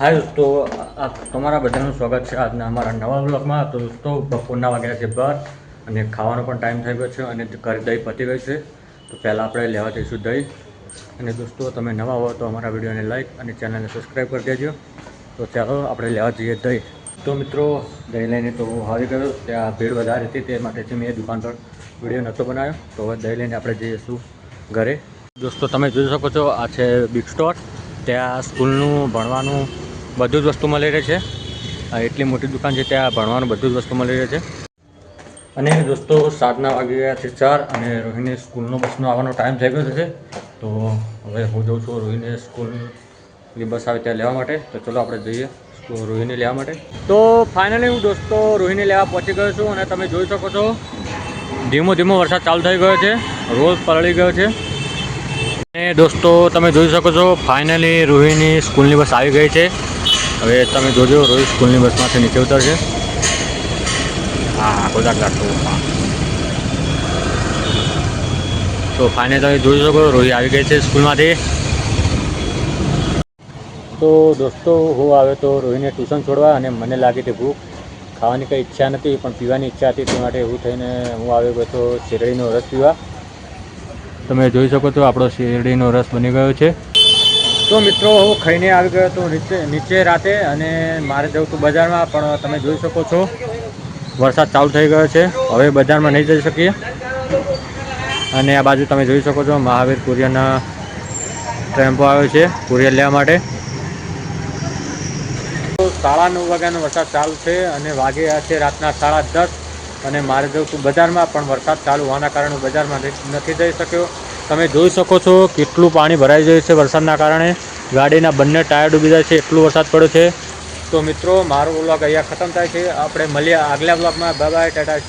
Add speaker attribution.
Speaker 1: હાય દોસ્તો આપ તમારા બધાનું સ્વાગત છે આજના અમારા નવા બ્લોગમાં તો દોસ્તો, બપોરના વાગ્યા છે બાર અને ખાવાનો પણ ટાઈમ થઈ ગયો છે અને ઘરે દહીં પતી ગઈ છે. તો પહેલાં આપણે લેવા જઈશું દહીં. અને દોસ્તો, તમે નવા હો તો અમારા વિડીયોને લાઈક અને ચેનલને સબસ્ક્રાઈબ કરી દેજો. તો ચાલો આપણે લેવા જઈએ દહીં. તો મિત્રો, દહીં લઈને તો હું આવી ગયો. ત્યાં ભીડ વધારે હતી તે માટેથી મેં દુકાન પર વીડિયો નહોતો બનાવ્યો. તો હવે દહીં લઈને આપણે જઈશું ઘરે. દોસ્તો, તમે જોઈ શકો છો, આ છે બિગ સ્ટોર ત્યાં સ્કૂલનું ભણવાનું બધું જ વસ્તુ મળી રહે છે. આ એટલી મોટી દુકાન છે ત્યાં ભણવાનું બધું જ વસ્તુ મળી રહે છે. અને દોસ્તો સાતના વાગી ગયા છે ચાર અને રોહિણી સ્કૂલનો બસનો આવવાનો ટાઈમ થઈ ગયો છે. તો હવે હું જઉં છું રોહિણી સ્કૂલની બસ આવે ત્યાં લેવા માટે. તો ચલો આપણે જઈએ રોહિણી લેવા માટે. તો ફાઇનલી હું દોસ્તો રોહિણી લેવા પહોંચી ગયો છું અને તમે જોઈ શકો છો, ધીમો ધીમો વરસાદ ચાલુ થઈ ગયો છે, રોજ પલળી ગયો છે. અને દોસ્તો તમે જોઈ શકો છો, ફાઇનલી રોહિણી સ્કૂલની બસ આવી ગઈ છે. હવે તમે જોજો રોહિત સ્કૂલની બસમાંથી નીચે ઉતરશે. હા, બધા કાઢતો તો ફાઇનલ તમે જોઈ શકો રોહિત આવી ગઈ છે સ્કૂલમાંથી. તો દોસ્તો, હું આવ્યો તો રોહિને ટ્યુશન છોડવા અને મને લાગી હતી ભૂખ ખાવાની કંઈ ઈચ્છા નથી, પણ પીવાની ઈચ્છા હતી તે માટે એવું થઈને હું આવ્યો ગયો તો શેરડીનો રસ પીવા. તમે જોઈ શકો છો આપણો શેરડીનો રસ બની ગયો છે. તો મિત્રો, હું ખાઈને આવી ગયો હતો નીચે નીચે રાતે અને મારે જવું હતું બજારમાં, પણ તમે જોઈ શકો છો, વરસાદ ચાલુ થઈ ગયો છે. હવે બજારમાં નહીં જઈ શકીએ. અને આ બાજુ તમે જોઈ શકો છો, મહાવીર કુરિયરના ટેમ્પો આવ્યો છે, કુરિયર લેવા માટે. સાડા નવ વાગ્યાનો વરસાદ ચાલુ છે અને વાગ્યા છે રાતના સાડા દસ. અને મારે જવું બજારમાં, પણ વરસાદ ચાલુ હોવાના કારણે બજારમાં નથી જઈ શક્યો. તમે જોઈ શકો છો કેટલું પાણી ભરાઈ ગયું છે વરસાદના કારણે. ગાડીના બંને ટાયર ડૂબી જાય છે, એટલું વરસાદ પડ્યો છે. તો મિત્રો, મારો બ્લોગ અહીંયા ખતમ થાય છે. આપણે મળીએ આગલા બ્લોગમાં બાય બાય, ટાટા